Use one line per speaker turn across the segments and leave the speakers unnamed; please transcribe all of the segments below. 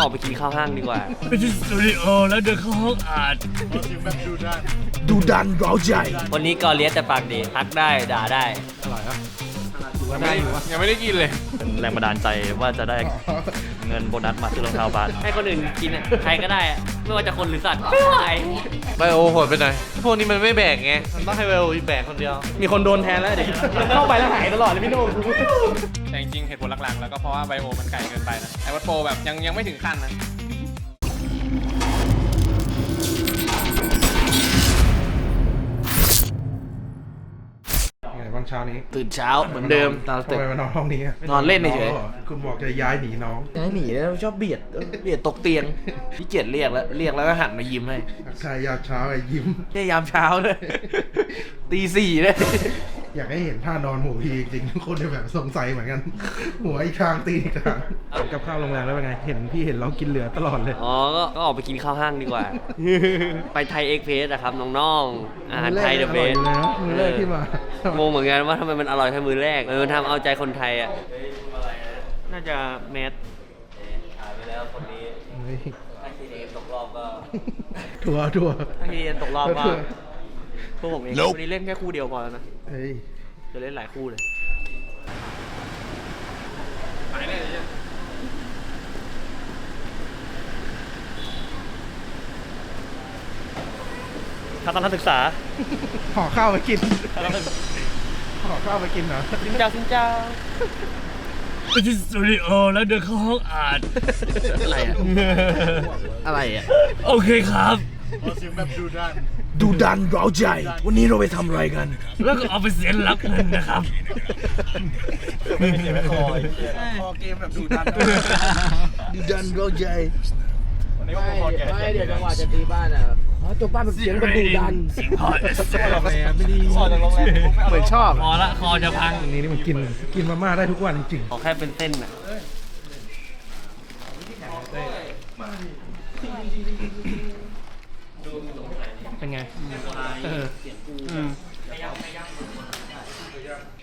ออกไปกินข้าวห้างดีกว่า
ไปที่สตูดิโอแล้วเดินเข้าห้องอัด
ดูดันเร้าใจ
วันนี้กอเลียสแต่ปากดีทักได้ด่าได้
ยังไม่ได้กินเลย
เป็นแรงบันดาลใจว่าจะได้ เงินโบนัสมาซื้อรองเท้าบาส
ให้คนอื่นกินอะใครก็ได้อะไม่ว่าจะคนหรือสัตว์ไม่ไหว
ไบโอโหดไปหน่อยพวกนี้มันไม่แบกไง มันต้องให้ไบโอแบกคนเดียว
มีคนโดนแทนแล้วเด็กเข้าไปแล้วหายตลอดเลยพี่โน่
แต่จริงๆเหตุผลหลักๆแล้วก็เพราะว่าไบโอมันไกลเกินไปนะไอวัตโปรแบบยังยังไม่ถึงขั้นนะ
เช้านี้
ตื่นเช้าเหมือนเดิมตามส
ทำ
เต็ป
ไมมานอนห้องนี้อะ
นอนเล่นเฉย
หรอคุณบอกจะย้ายหนีน้อง
ย้ายหนีแล้วชอบเบียดเออเบียดตกเตียงพี่เกียรเรียกแล้วเรียกแล้วก็หันมายิ้มให้
ชายยามเช้าไอ้ยิ้ม
แค่ยามเช้าเลยตีสี่เลย
อยากให้เห็นท่านอนหมูพีจริงๆทุกคนจะแบบสงสัยเหมือนกัน หัวอีกข้างตีอีกข้างกับข้าวโรงแรมแล้วเป็นไง เห็นพี่เห็นเรากินเหลือตลอดเลย
อ๋อก็ก็ออกไปกินข้าวห้างดีกว่า ไปไทยเอ็กเพสอะครับน้องๆอาหารไทยเดอะเบส
มือแรกเลยนะมือแรกที่มา
งงเหมือนกันว่าทำไมมันอร่อยแค่มือแรกเออมันทำเอาใจคนไทยอะ น่าจะแมสหายไปแล้วคนนี้
เฮ้ย
ถ้าทีเอ็ตกรอบก็
ทัวร์ทัวร์
ถ้าทีเอ็ตกรอบก็
ทัวร์
พวกผมเองวันนี้เล่นแค่คู่เดียวพอแล้วนะ
เฮ้ย
จะเล่นหลายคู่เลย
ทัศนศึกษา
ห่อข้าวไปกินห่อข้าวไปกินเหรอ
สินเจ้าสินเจ้า
ไปที่สตูดิโอแล้วเดินเข้าห้องอัด
อะไรอะอะไรอะ
โอเคครับ
ดูดันเร้าใจ วันนี้เราไปทำอะไรกัน
แล้วก็เอาไปเสียรับเงินนะครับ
ดูดันเร้าใจไม่ไม่เดี๋ยวจังหวะจะตีบ้านอะขอตัวบ้านแบบเสียงแบบดูดัน
สิงพอเอส
โรงแรมไม่ดี
เหมือนชอบ
พอละคอจะพัง
อันนี้นี่มันกินกินมาม่าได้ทุกวันจริง
ขอแค่เป็นเส้นอะ
เป็นไง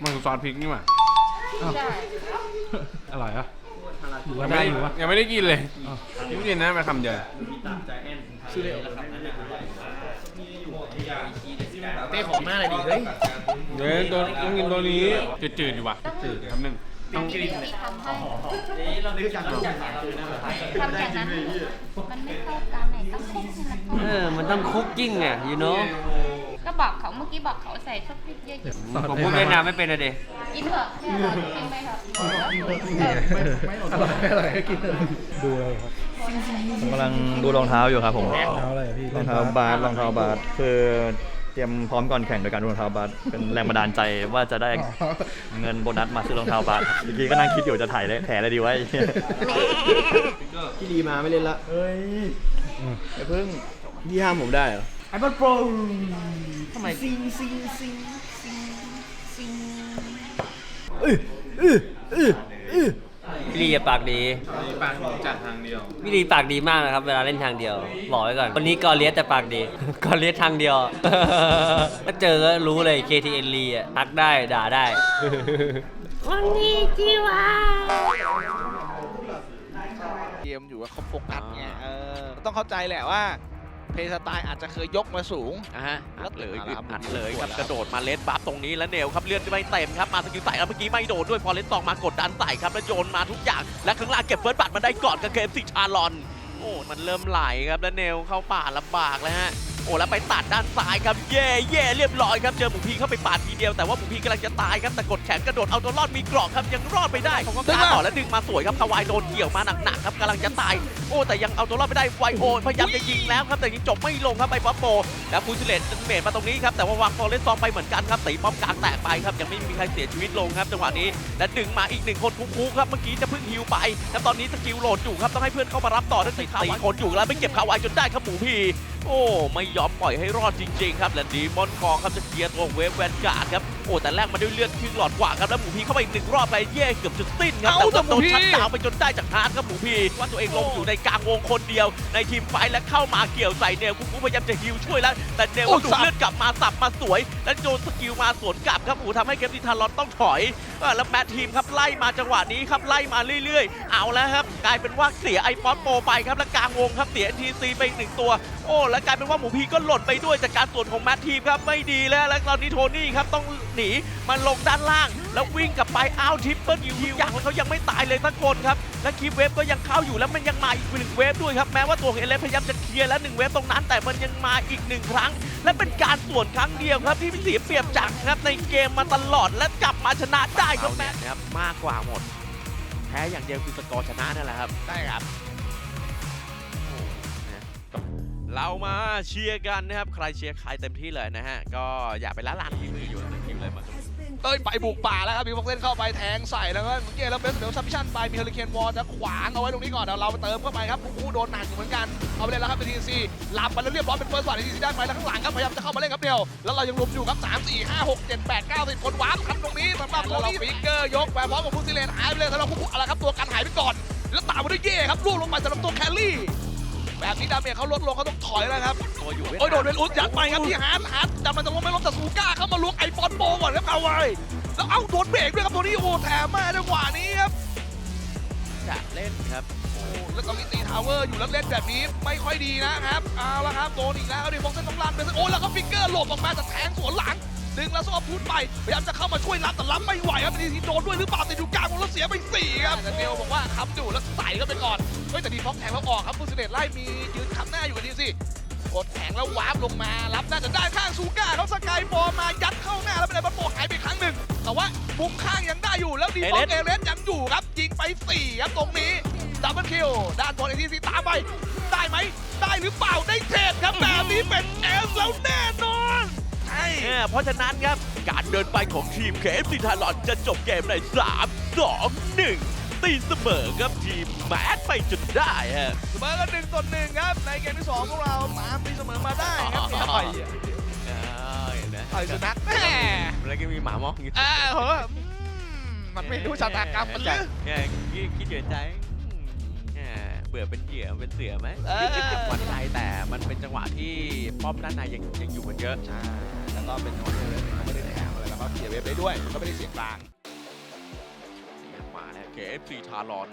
มันคือซอสพริกนี่หว่า
อร่อยอะ
ยังไม่ได้ยังไม่ได้กินเลยยังไม่กินนะมาคำเดียวเต้ของแม่อะไรดีเฮ้ย เดี๋ยวตัวต้องกินตัวนี้จืดๆอยู่ว่ะจืดๆคำหนึ่ง ต้อง
ทำให้ทำอย่างนั้นมันไม่เข้ากันไหนต้องคลุกให้มันเข้า
เออ มันต้องคุกกิ้งอะ you know
ก็บอกเขาเมื่อกี้บอกเขาใส่ชุบพริกเยอะ
ผมพูดเวียดนามไม่เป็นอะเด
ๆกินเถอะแค่เรากินไปเถอะ
อร่อยไม่อร่อยก็กินเลยดูเลยครับ
ผมกำลังดูรองเท้าอยู่ครับผม
เอาอะไรอะพี่
รองเท้าบาสรองเท้าบาสคือเตรียมพร้อมก่อนแข่งโดยการดูรองเท้าบาสเป็นแรงบันดาลใจว่าจะได้เงินโบนัสมาซื้อรองเท้าบาสเมื่อกี้ก็นั่งคิดอยู่จะถ่ายเลยแถอะไรดีวะไอ้เหี้ย
พี่ดีมาไม่เล่นละ
เฮ้ยอย่าเพิ่งพี่ห้ามผมได้เหรอ
ไอ้บัตโปร
ทำไม
ซิงซิงซิงซิงซิง
พี่ลีอะปากดี
ปากจัดทางเดียว
พี่ลีปากดีมากนะครับ เวลาเล่นทางเดียว บอกไว้ก่อนวันนี้กอเลียสแต่ปากดี กอเลียสทางเดียวก็เจอก็รู้เลย KTN ลีอะทักได้ด่าได้ คนนี้จีวา
เกมอยู่ว่าเขาโฟกัสไงเออต้องเข้าใจแหละว่า เพย์สไตล์อาจจะเคยยกมาสูง
อะฮะ
แล้
อั
ว
ดเลย
เอาละครับ
อัดเลยครับ
หมุน
กระโดดมาเลสบัฟตรงนี้แล้วเนวครับเลือดไม่เต็มครับมาสกิลใส่แล้วเมื่อกี้ไม่โดนด้วยพอเลสตองมากดดันใส่ครับแล้วโยนมาทุกอย่าง และข้างล่างเก็บเฟิร์สบัตรมาได้ก่อนกับเกมสิชาลอนโอ้มันเริ่มไหลครับแล้วเนวเข้าป่าลำบากแล้วฮะ โอ้แล้วไปตัดด้านซ้ายครับเย่เย่เรียบร้อยครับเจอหมูพีเข้าไปปาดทีเดียวแต่ว่าหมูพีกำลังจะตายครับแต่กดแขนกระโดดเอาตัวรอดมีกรอกครับยังรอดไปได้เขาก็กล้าต่อแล้วดึงมาสวยครับคาวายโดนเกี่ยวมาหนักๆครับกำลังจะตายโอ้แต่ยังเอาตัวรอดไม่ได้ไวโอพยายามจะยิงแล้วครับแต่ยังจบไม่ลงครับไปป๊อปโปแล้วฟูซิเลตเมดมาตรงนี้ครับแต่ว่าวางฟอร์เรสซองไปเหมือนกันครับตีป้อมกลางแตกไปครับยังไม่มีใครเสียชีวิตลงครับจังหวะนี้และดึงมาอีกหนึ่งคนคุกๆครับเมื่อกี้จะเพิ่งฮิวไปแล้วตอนนี้สกิลโหลดอยู่ครับต้องให้เพื่อนเข้ามารับต่อทั้งสี่สี่คนอยู่แล้วไม่เก็บคาวายจนได้ครับหมูพี โอ้ ไม่ยอมปล่อยให้รอดจริง ๆ ครับ และดีมอนคองครับจะเคลียร์ตัวเวฟแวนการ์ดครับ โอ้แต่แรกมาด้วยเลือดครึ่งหลอดกว่าครับแล้วหมูพีเข้าไปอีกหนึ่งรอบไปแย่เกือบจุดสิ้นครับ
เอ้า
แต่ว่า
แต่หมู
โดน
พี
ชัดดาวน์ไปจนได้จากฮาร์ดครับหมูพีว่าตัวเองลงอยู่ในกลางวงคนเดียว ในทีมไฟท์และเข้ามาเกี่ยวใส่เนลคุกคุกพยายามจะฮิวช่วยแล้ว แต่เนล
โอ้
ก็ดูด
สับ
เลือดกลับมาสับมาสวย แล้วโดนสกิลมาสวนกลับครับโอ้โหทำให้เกมทีทารอนต้องถอยเออแล้วแมททีมครับไล่มาจังหวะนี้ครับไล่มาเรื่อยๆ เอาแล้วครับกลายเป็นว่าเสียไอฟอนโปรไปครับและกลางวงครับเสีย NTC ไปอีกหนึ่งตัว โอ้ แล้วกลายเป็นว่าหมูพีก็หล่นไปด้วยจากการสวนของแมททีมครับไม่ดีแล้ว แล้วตอนนี้โทนี่ครับต้องหนีมาลงด้านล่าง แล้ววิ่งกลับไปอ้าวทิปเปิลคิวอย่างเขายังไม่ตายเลยสักคนครับและคีฟเวฟก็ยังเข้าอยู่แล้วมันยังมาอีกหนึ่งเวฟด้วยครับแม้ว่าตัวของเอเลสพยายามจะเคลียร์แล้วหนึ่งเวฟตรงนั้น แต่มันยังมาอีกหนึ่งครั้ง และเป็นการสวนครั้งเดียวครับที่เสียเปรียบจากครับในเกมมาตลอดและกลับมาชนะได้ครับแมครับมากกว่าหมดแพ้อย่างเดียวคือสกอร์ชนะนั่นแหละครับ
ได้ครับ
เรามาเชียร์กันนะครับ ใครเชียร์ใครเต็มที่เลยนะฮะ ก็อย่าไปละลานทีมอื่นอยู่ มเลยมา
เอ้ยไปบุกป่าแล้วครับมีฟอกเล่นเข้าไปแทงใส่แล้วก็เมื่อกี้แล้วเป็นเดี๋ยวซับมิชันไปมีเฮลิเคนวอลจะขวางเอาไว้ตรงนี้ก่อนเดี๋ยวเราไปเติมเข้าไปครับกูโดนหนักอยู่เหมือนกันเอาไปเลยแล้วครับเป็นทีซีหลับไปแล้วเรียบร้อยเป็นเฟิร์สบัตทีซีได้ไปแล้วข้างหลังครับพยายามจะเข้ามาเล่นครับเดียวแล้วเรายังรวมอยู่ครับ3 4 5 6 7 8 9 10คนวาร์ปครับตรงนี้สำหรับตัวนี้ฟิกเกอร์ยกไปพร้อมกับพุซิเลนหายไปเลยสำหรับผู้อะไรครับตัวกันหายไปก่อน แล้วตามมาด้วยเย่ครับล่วงลงไปสำหรับตัวแคลรี่ แบบนี้ดาเมจเขาลดลงเขาต้องถอยแล้วครับ
ตัวอยู่เวียด
โอ้ยโด
นาม
นเป็นอุดยัดไปครับที่ฮาร์ดฮาร์ดแต่มันจะลงไม่ลงแต่ซูก้าเข้ามาล้วงไอฟอนโบก่อนครับเอาไว้แล้วเอ้าโดนเบรกด้วยครับตัวนี้โอ้โหแถมมาจังหวะนี้ครับ
จะเล่นครับ
โอ้แล้วตอนนี้ตีทาวเวอร์อยู่แล้วเล่นแบบนี้ไม่ค่อยดีนะครับเอาละครับโดนอีกแล้วดิฟองเซนต้องลันไปซะโอ้แล้วก็ฟิกเกอร์หลบออกมาจากแทงสวนหลังดึงแล้วซอพูดไปพยายามจะเข้ามาช่วยรับแต่รับไม่ไหวครับทีทีโดนด้วยหรือเปล่าติดอยู่กลางวงแล้วเสียไปสี่ครับแต่เนลบอกว่าค้ำอยู่แล้วใส่เข้าไปก่อน เฮ้ยแต่ดีฟองแทงแล้วออกครับฟูซิเดตไล่มียืนค้ำหน้าอยู่กันทีสิกดแข็งแล้ววาร์ปลงมา รับน่าจะได้านข้างซูก้าเขาสกายฟอร์มมายัดเข้าหน้าแล้วเป็นไอ้บัตโปหายไปครั้งหนึ่ง แต่ว่ามุมข้างยังได้อยู่แล้วดีฟอ
เอ
ล
เลส
เอเลสยังอยู่ครับยิงไป4ครับตรงนี้ดับเบิลคิวด้านบนไอทีซีตามไปได้ไหมได้หรือเปล่าได้เทรดครับแบบนี้เป็นเอสแล้วแน่นอนใช่
เนี่ยเพราะฉะนั้นครับการเดินไปของทีม KFC t h a i l a n d จะจบเกมใน 3 2 1 ตีเสมอครับทีมแมทไปจนได้ฮะ
เสมอกันหนึ่งต่อหนึ่งครับ ในเกมที่สองพวกเราตามตีเสมอมาได้ครับเนี่ยต่อย
อ่าเห็นไหม
ต่อยสุนัขแม่
แล้วก็มีหมามองอยู่
อ่าเหรออืมมันไม่รู้ชะตากรรมมันหรือ
เนี่ยคิดคิดอยู่ในใจอืมเนี่ยเบื่อเป็นเหยื่อเป็นเสือไหม
เออ
หวั่นใจแต่มันเป็นจังหวะที่ป้อมด้านในยังยังอยู่กันเยอะ
ใช่แล้วก็เป็นจังหวะที่เขาไม่ได้แถมอะไรแล้วก็เคลียร์เว็บได้ด้วยก็ไม่ได้เสียงกลาง
มาแล้ว KFC ทารอน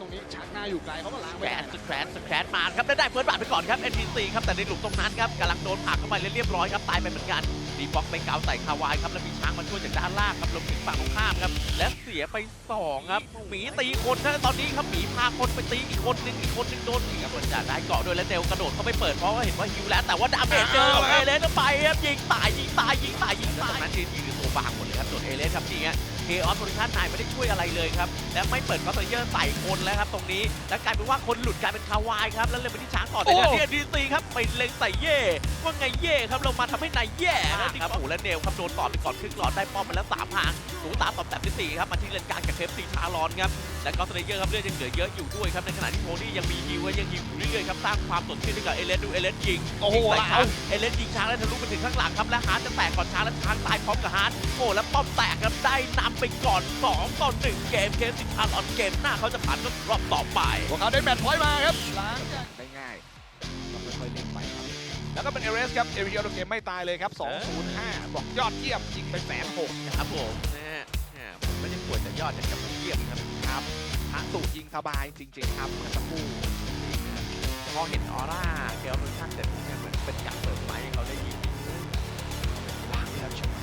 ตรงนี้ชักหน้าอยู่ไกลเขาก็ล้าง
แค
ไป
รสแครสแครสมาครับได้ได้เฟิร์สบัตรไปก่อนครับ NTC ครับแต่ในหลุมตรงนั้นครับกำลังโดนผลักเข้าไปเรียบร้อยครับตายไปเหมือนกันดีบ็อกไปเกาใส่คาวายครับแล้วมีช้างมาช่วยจากด้านล่างครับลงถึงฝั่งตรงข้ามครับและเสียไปสองครับหมีตีคนนะตอนนี้ครับหมีพาคนไปตีอีกคนนึงอีกคนนึงโดนอีกครับเหมือนจะได้เกาะด้วยแล้วเดลกระโดดเข้าไปเปิดเพราะว่าเห็นว่าฮิวแล้วแต่ว่าดาเมจเจอกับเอเลสไปครับยิงตายยิงตายยิงตายยิงตายนั้นทีทีคือตัวบางหมดเลยครับส่วนเอเลสครับจริงฮะ เคออสโพลิชันนายไม่ได้ช่วยอะไรเลยครับ และไม่เปิดคอสเยอร์ใส่คนแล้วครับตรงนี้ และกลายเป็นว่าคนหลุดกลายเป็นคาวายครับ แล้วเลยไปที่ช้างต่อแต่ที่ดีซีครับไปเล็งใส่เย่ว่าไงเย่ครับลงมาทำให้นายแย่ครับโอ้โหและเนลครับโดนต่อไปก่อนครึ่งหลอดได้ป้อมมาแล้วสามหางสูตาตอบแบบที่สี่ครับมาที่เลนกลางจากเคฟซีชาลอนครับ และก็สเตเยอร์ครับเลือดยังเหลือเยอะอยู่ด้วยครับในขณะที่โทนี่ยังมีฮิวและยังยิงอยู่เรื่อยๆครับสร้างความสดชื่นให้กับเอเลสดูเอเลสยิง
โอ้โห
ยิงใส่
แล้
ช้าง
ว
เอเลสยิงช้างแล้วทะลุไปถึงข้างหลังครับและฮาร์ดจะแตกก่อนช้างและช้างตายพร้อมกับฮาร์ดโอ้แล้วป้อมแตกครับได้นำไปก่อน2ต่อ1เกมเคสสิทาร์ออนเกมหน้าเขาจะผ่านเข้ารอบต่อไป
พวกเขาได้แมตช์พอยต์มาครับล้างจากได้ง่ายต้องค่อยๆเล่นไปครับแล้วก็เป็นเอเรสครับเอริเอลเกมไม่ตายเลยครับ205บอกยอดเยี่ยมยิงไปแสนหก
ครับผมนะฮะเนี่ยผมไม่ได้ป่วยแต่ยอดอย่างกับเยี่ยมครับ
ครับฮะสูตรยิงสบายจริง ๆ ครับเมื่อสักครู่
พอเห็นออร่าเกลเวอร์ชันเสร็จเนี่ยเหมือนเป็นการเปิดไม้ให้เขาได้ยิง
ล้างแล้วชนะ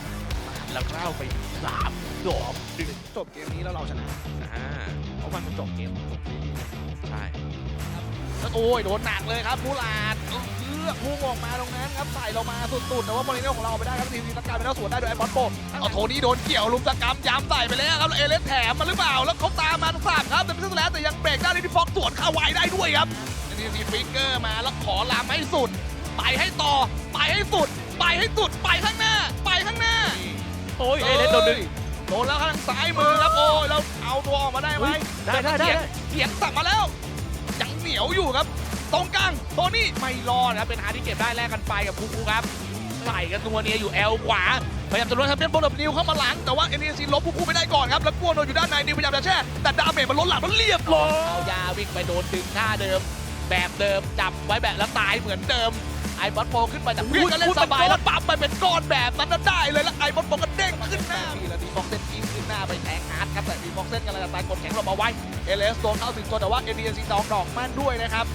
แล้วเข้าไปสามดอกดึง
จบเกมนี้แล้วเราชนะ
อ่า
เพราะมันจบเกมจบที่นี่
ใช่
โอ้ยโดนหนักเลยครับมูลาดเลือกพุ่งออกมาตรงนั้นครับใส่เรามาสุดๆแต่ว่าโมริโนของเราเอาไปได้ครับทีมรักการเป็นนักสวนได้โดยไอ้บอลโปเอาโทนี่โดนเกี่ยวลุมสกรรมยามใส่ไปแล้วครับแล้วเอเลสแถมมาหรือเปล่าแล้วเขาตามมาสามครับแต่ไม่ใช่แล้วแต่ยังเบรกได้ที่ฟอกสวนคาไวได้ด้วยครับทีนี้ฟิกเกอร์มาแล้วขอลามให้สุด ไปให้ต่อไปให้สุด ไปให้สุดไปข้างหน้า ไปข้างหน้า
โอ้ยเอเลนโดนดึง
โดนแล้วข้างซ้ายมือครับโอ้ยแล้วเอาตัวออกมาได้ไหม
ได้ได้ได้
เถียงสั่งมาแล้ว ยังเหนียวอยู่ครับ ตรงกลางโทนี่ไม่รอดครับเป็นหาที่เก็บได้แลกกันไปกับคูคูครับใส่กันนัวเนียอยู่แอลขวาพยายามจะลดทำเป็นบอลแบบนิวเข้ามาหลัง แต่ว่าเอ็นดีซีล้มผู้คู่ไม่ได้ก่อนครับ แล้วกวนโดนอยู่ด้านในนิวพยายามจะแช่ แต่ดาเมจมันล้นหลังมันเรียบร้อยเอายาวิ่งไปโดนดึงท่าเดิม แบบเดิมจับไว้แบบแล้วตายเหมือนเดิมไอ้บอสโปขึ้นมาจากเพื่อนก็เล่นสบายแล้วปั๊มไปเป็นก้อนแบบนั้นน่ะได้เลยแล้วไอ้บอสโปก็เด้งขึ้นหน้ามีแล้วดีฟ็อกเซนยิงขึ้นหน้าไปแทงฮาร์ด ครับแต่ดีฟ็อกเซนกำลังจะตายกดแข็งลงมาไว้เอเลสโดนเข้าถึงตัวแต่ว่าเอ็นดีซีตอกดอกแม่นด้วยนะครับ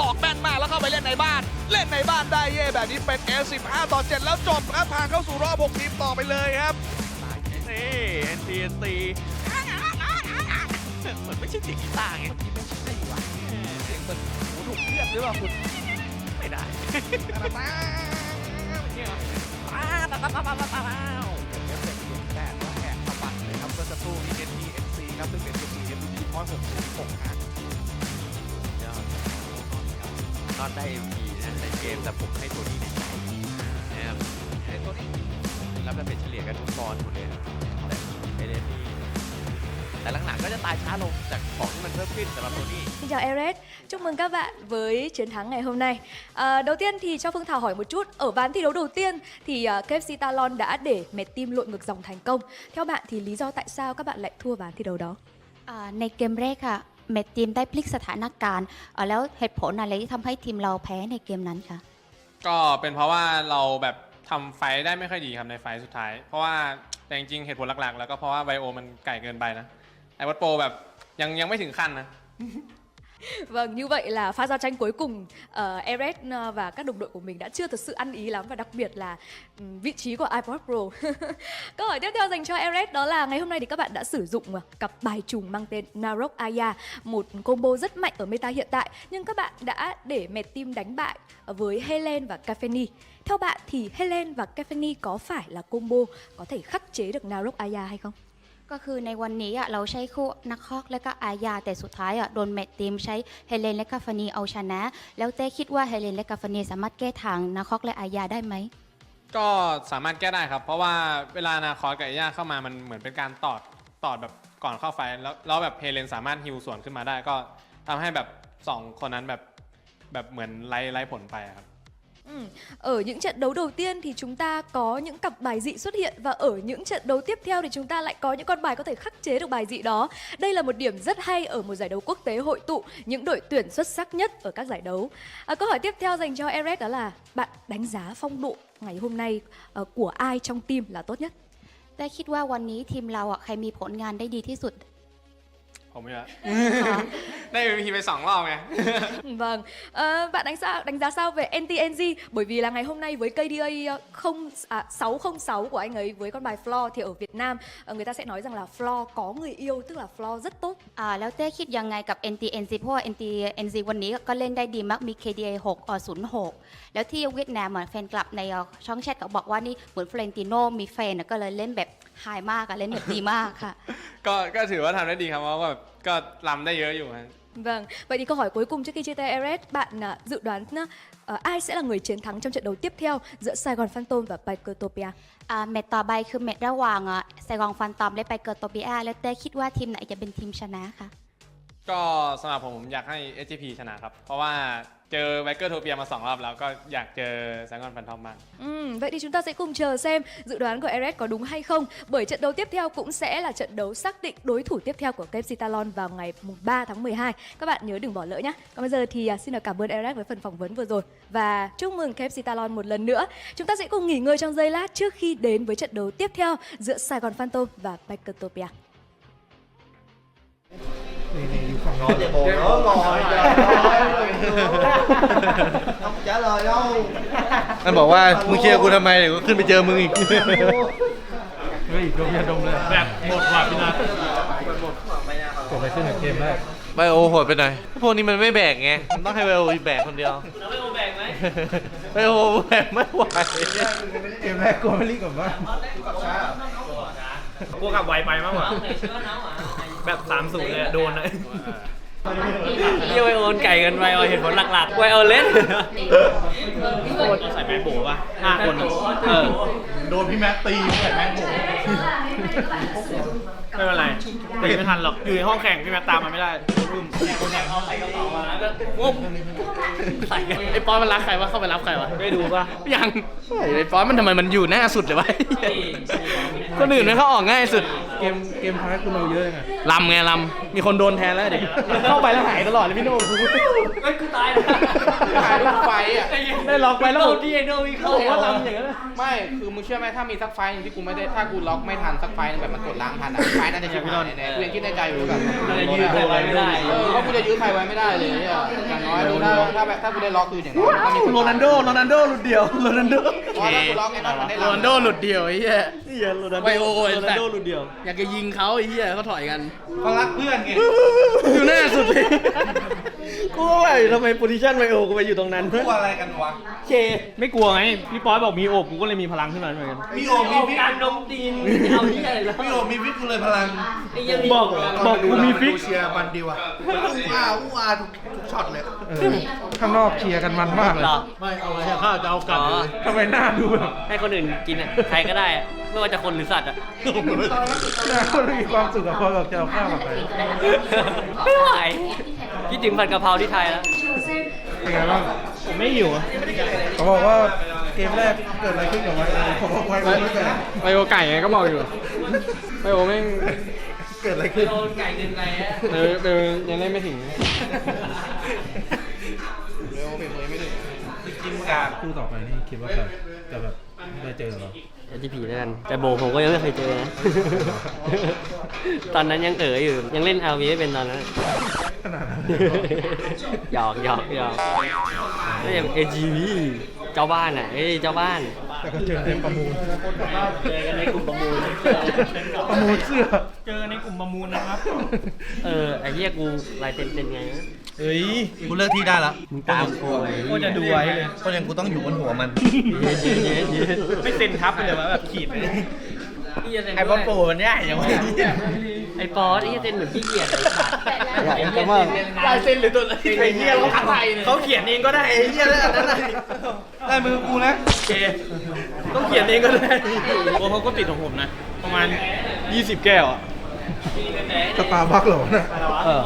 ตอกแม่นมากแล้วเข้าไปเล่นในบ้าน เล่นในบ้านได้เย่แบบนี้เป็นเอ15 ต่อ 7 แล้วจบครับผ่านเข้าสู่รอบ 6 ทีมต่อไปเลยครับ
นี่ NTSC เหมือนไม่ใช่เสียงกีตาร์ไง
เสียงเหมือนหูถูกเทียบหรือเปล่าคุณ
ไม่ได้
ป้าตาตาตาตาตาตา 14 MVP พอยต์606ฮะ
นอนได้ MVP นะในเกมแต่ผมให้ตัวนี้ในใจนะครับไอ้ตัวนี้รับดาเมจเฉลี่ยกันทุกตอนหมดเลยนะแต่ไอเดนนี่แต่หลังๆก็จะตายช้าลงจากของที่มันเพิ่มขึ้นสำหรับตัวนี้
Xin chào Eret, chúc mừng các bạn với chiến thắng ngày hôm nay. À, đầu tiên thì cho Phương Thảo hỏi một chút, ở ván thi đấu đầu tiên thì uh, KFC Talon đã để mệt team lội ngược dòng thành công. Theo bạn thì lý do tại sao các bạn lại thua ván thi đấu đó?
ในเกมแรกค่ะเมททีมได้พลิกสถานการณ์อ่อแล้วเหตุผลอะไรที่ทำให้ทีมเราแพ้ในเกมนั้นคะ
ก็เป็นเพราะว่าเราแบบทำไฟได้ไม่ค่อยดีครับในไฟสุดท้าย เพราะว่าแต่จริงๆเหตุผลหลักๆ แล้วก็เพราะว่าไบโอมันไก่เกินไปนะไอวัตโปรแบบยังยังไม่ถึงขั้นนะ
Vâng, như vậy là pha giao tranh cuối cùng ờ, uh, Eret ờ, và các đồng đội của mình đã chưa thực sự ăn ý lắm và đặc biệt là um, vị trí của iPod Pro. Câu hỏi tiếp theo dành cho Eret đó là ngày hôm nay thì các bạn đã sử dụng ờ, cặp bài trùng mang tên Narok Aya, một combo rất mạnh ở meta hiện tại nhưng các bạn đã để mệt team đánh bại với Helen và Cafeni. Theo bạn thì Helen và Cafeni có phải là combo có thể khắc chế được Narok Aya hay không?
ก็คือในวันนี้เราใช้คู่นักฮอกและก็อาญาแต่สุดท้ายโดนเมททีมใช้เฮเลนและกาฟานีเอาชนะ แล้วเต้คิดว่าเฮเลนและกาฟานีสามารถแก้ทางนักฮอกและอาญาได้ไหม
ก็สามารถแก้ได้ครับ เพราะว่าเวลานาคอสกับอย่าเข้ามามันเหมือนเป็นการตอดตอดแบบก่อนเข้าไฟแล้วแล้วแบบเฮเลนสามารถฮิวส่วนขึ้นมาได้ ก็ทำให้แบบสองคนนั้นแบบแบบเหมือนไล่ไล่ผลไปครับ
Ừ. Ở những trận đấu đầu tiên thì chúng ta có những cặp bài dị xuất hiện và ở những trận đấu tiếp theo thì chúng ta lại có những con bài có thể khắc chế được bài dị đó. Đây là một điểm rất hay ở một giải đấu quốc tế hội tụ những đội tuyển xuất sắc nhất ở các giải đấu. À, câu hỏi tiếp theo dành cho Eret đó là bạn đánh giá phong độ ngày hôm nay ờ, của ai trong team là tốt nhất?
แต่คิดว่าวันนี้ทีมเราอ่ะใครมีผลงานได้ดีที่สุด
ผมไม่ล ะได้ MVP ไปสองรอบไง
Vâng, Ờ, bạn đánh sao đánh giá sao về NTNG bởi vì là ngày hôm nay với KDA 0 à, 606 của anh ấy với con bài Floor thì ở Việt Nam ờ, người ta sẽ nói rằng là Floor có người yêu tức là Floor rất tốt.
อ่าแล้วเต้คิดยังไงกับ NTNC เพราะว่า NTNC วันนี้ก็เล่นได้ดีมากมี KDA 6เอ่อ06 แล้วที่เวียดนามเหมือนแฟนคลับในเอ่อช่องแชทก็บอกว่านี่เหมือนเฟรนติโนมีแฟนอะก็เลยเล่นแบบไฮมากอะเล่นแบบดีมากค่ะ
ก็ก็ถือว่าทำได้ดีครับเพราะว่าแบบก็ลำได้เยอะอยู่ฮะ
Vâng, vậy thì câu hỏi cuối cùng trước khi chia tay Eret, bạn à, dự đoán à, ờ, ai sẽ là người chiến thắng trong trận đấu tiếp theo giữa Sài Gòn Phantom và Picotopia?
อ่าแมตช์ต่อไปคือแมตช์ระหว่างอ่ะไซกองฟันตอมและไปเกิดโตเปียแล้วเต้คิดว่าทีมไหนจะเป็นทีมชนะคะ
ก็สำหรับผมผมอยากให้ SGP ชนะครับ เพราะว่าเจอไบเกอร์โทเปียมาสองรอบแล้วก็อยากเจอแซงกอนฟันทอมบ้าง
Ừm, vậy thì chúng ta sẽ cùng chờ xem dự đoán của Eret có đúng hay không bởi trận đấu tiếp theo cũng sẽ là trận đấu xác định đối thủ tiếp theo của KFC Talon vào ngày mùng 3 tháng 12. Các bạn nhớ đừng bỏ lỡ nhé. Còn bây giờ thì à, xin được cảm ơn Eret với phần phỏng vấn vừa rồi và chúc mừng KFC Talon một lần nữa. Chúng ta sẽ cùng nghỉ ngơi trong giây lát trước khi đến với trận đấu tiếp theo giữa Sài Gòn Phantom và Picotopia.
นี่นี่ อยู่ฝั่ง
Ngồi chạy bộ nữa, ngồi trời ơi Không trả lời đâu
มันบอกว่ามึงเคลียร์กูทำไมเดี๋ยวกูขึ้นไปเจอมึงอีก
เฮ้ยดมยาดมเลยแบบหมดว่ะพี่นัทเกิดอะไรขึ้นกับเกมแรก
ไบโอโหดไปหน่อยพวกนี้มันไม่แบกไง มันต้องให้ไบโอแบกคนเดียว
เราไม่โอแบกไหม
ไบโอแบกไม่ไหว
เกมแรกกลัวไม่รีบกลับบ้าน
กลัวกลับไวไปมากกว่า
น้องไหนเชื่อน้องอะ
แบบสามศูนย์เลยอะโดนเลย
เยี่ยไวโอนไก่กันไวโอเหตุผลหลักๆไวโอเล่น
ใส่แมงโบป่ะห้าคนเออ
โดนพี่แม็กตีใส่แมงโบ
ไม่เป็นไรตีไม่ทันหรอก อยู่ในห้องแข่งพี่แม็กตามมาไม่ได้ รุ่ม
ใส่ไอ้ปอนมันรักใครวะเข้าไปรับใครวะไม่ดูป่ะยังไอ้ปอนมันทำไมมันอยู่หน้าสุดเลยวะคนอื่นมันเขาออกง่ายสุด
เกมเกมท้ายคุณเอาเยอะยังไง
ลำไงลำมีคนโดนแทนแล้วเด็กเข้าไปแล้วหายตลอดเลยพี่โน่กู
เฮ้ยกูตายแล้ว
หายลูกไฟอะได้ล็อกไปแล้ว
โดนที่ไอโนวิเข้า
ผมว่าลำอย่างนั้นไม่คือมึงเชื่อไหมถ้ามีสักไฟหนึงที่กูไม่ได้ถ้ากูล็อกไม่ทันสักไฟหนึงแบบมันกดล้างทันอะไฟน่าจะชิบหายแน่ๆกูยังคิดในใจอยู่แบบ
มันจะยืดใครไว้ไม่ได้
เออเพราะกูจะยื้อใครไว้ไม่ได้เลยเนี่ยอย่างน้อยคือถ้าถ้าแบบถ้ากูได้ล็อกคืออย่างน้อยต้องมีคน
โรนันโดโรนันโดหลุดเดียวโรนันโด
เพราะถ้ากูล็อกไอ้นั่นมันได้
โร
ล็อก
นันโดหลุดเดียวไอ้เหี้ย นี่โรนันโด
ไวโอไอ้
โรนั
สั
น
ต
โด
ว์
หลุดเดียว
อยากจะยิงเขาไอ้เหี้ยเขาถอยกัน
เขารักเพื่อนไง
อยู่หน้าสุดเลย
กูว่าไทำไมโพซิชั่นไวโอกูไปอยู่ตรงนั้น
กลัวอะไรกันวะ
เค ไม่กลัวไง พี่ป๊อยบอกมีโอบกูก็เลยมีพลังขึ้นมาเหมือนกัน
มีโอมีฟิก
การนมตีนเอาที่อะไรแล้ว
มีโอมีฟิกกูเลยพลัง
ไอ้ยังมี
บอกบอกกูมีฟิก
เชียร์มันดีว่ะอู้อาอู้อาทุกทุกช็อตเลยข้างนอกเชียร์กันมันมากเลย
เหรอ
ไม่เอาอะไรข้าวจะเอากลับ
อ๋อ
ทำไมหน้าดูแบบ
ให้คนอื่นกินอะใครก็ได้อะไม่ว่าจะคนหรือสัตว์อะ
หน้าคนมีความสุขกับพอแบบจะเอาข้าวกลับไป
ไม่ไหว คิดถึงผัดกะเพราที่ไทยแล้ว
เป็นไงบ้าง
ผมไม่หิว
เขาบอกว่าเกมแรกเกิดอะไรขึ้นกับไวโอเขาบอกไวโอไม่เกิด
ไบโอไก่ไงก็บอกอยู่ไบโอแม่ง
เกิดอะไรขึ้น
โดนไก่เงินไงอะ
เออเออยังเล่นไม่ถึง
กินการคู่ต่อไปนี่คิดว่าจะจะแบบ ได้เจอเรา
เอทีพีแล้วกันแต่โบผมก็ยังไม่เคยเจอนะ ตอนนั้นยังเอ๋ออยู่ ยังเล่น LV ไม่เป็นตอนนั้น
ขนาดนั้น
หยอกหยอกหยอกนี่ยัง AGV เจ้าบ้านอะเอ้ยเจ้าบ้าน
แต่ก็เจอเต็มประมูล
เจอกันในกลุ่มประมูล
ประมูลเสื้อ
เจอในกลุ่มประมูลนะครับ
เออไอ้เหี้ยกูลายเซ็นเป็นไงนะ
เฮ้ย
กูเลือกที่ได้ละ
มึงตามกูไอ้
ก็จะดูไว้เลย
คนอย่างกูต้องอยู่บนหัวมัน
เย็นเย็นเย็นเย็น
ไม่เซ็นทับไปเลยวะแบบขีดไปเลย
ไอ้บอสโปมันยากอย่างวะไอ้ปอสไอ้เหี้ยเซ็นเหมือนขี้เกียจไอ้สัตว์ไอ้เหี้ยเซ็นเป็นงาน
ลายเซ็นหรือตัวไอ้เหี้ยเขาไทยเนี่ย
เขาเขียนเองก็ได้ไอ้เหี้ยแล้วอันนั้นน่ะ
ได้มือกูนะ
เค ต้องเขียนเองก็ได้โอ้เขาก็ติดของผมนะ ประมาณ 20 แก้วอะ
สตาร์บัคเหรอเนี่ย
เออ